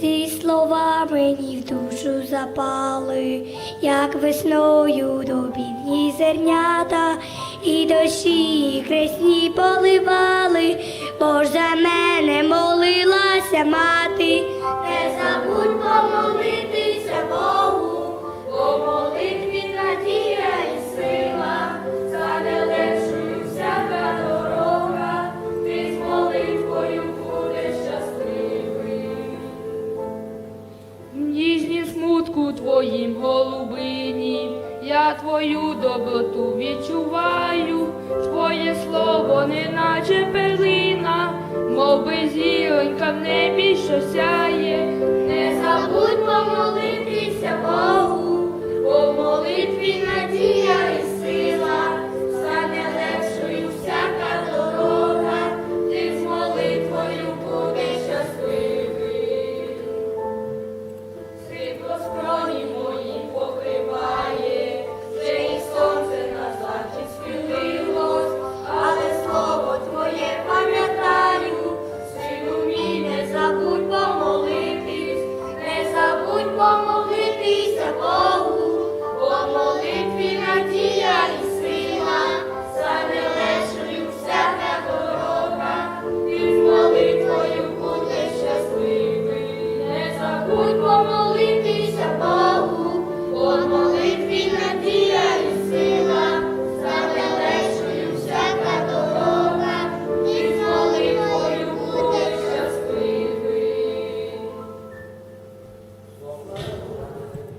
Ці слова мені в душу запали, як весною добідні зернята, і дощі і хресні поливали, бо ж за мене молилася мати. Не забудь помолитися ніжні смутку твоїм голубині, я твою доброту відчуваю, твоє слово, неначе перлина, мов би зіронька в небі, що сяє. Oh.